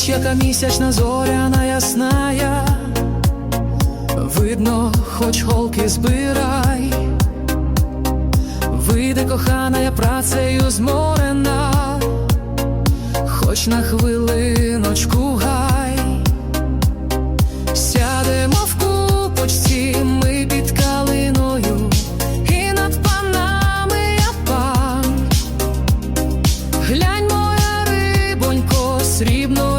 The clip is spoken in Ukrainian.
ніч, яка місячна зоряна ясная, видно, хоч холки збирай, вийде кохана, я працею зморена, хоч на хвилиночку гай, сядемо в купочці ми під калиною, і над панами я пан. Моя рибонько, срібно.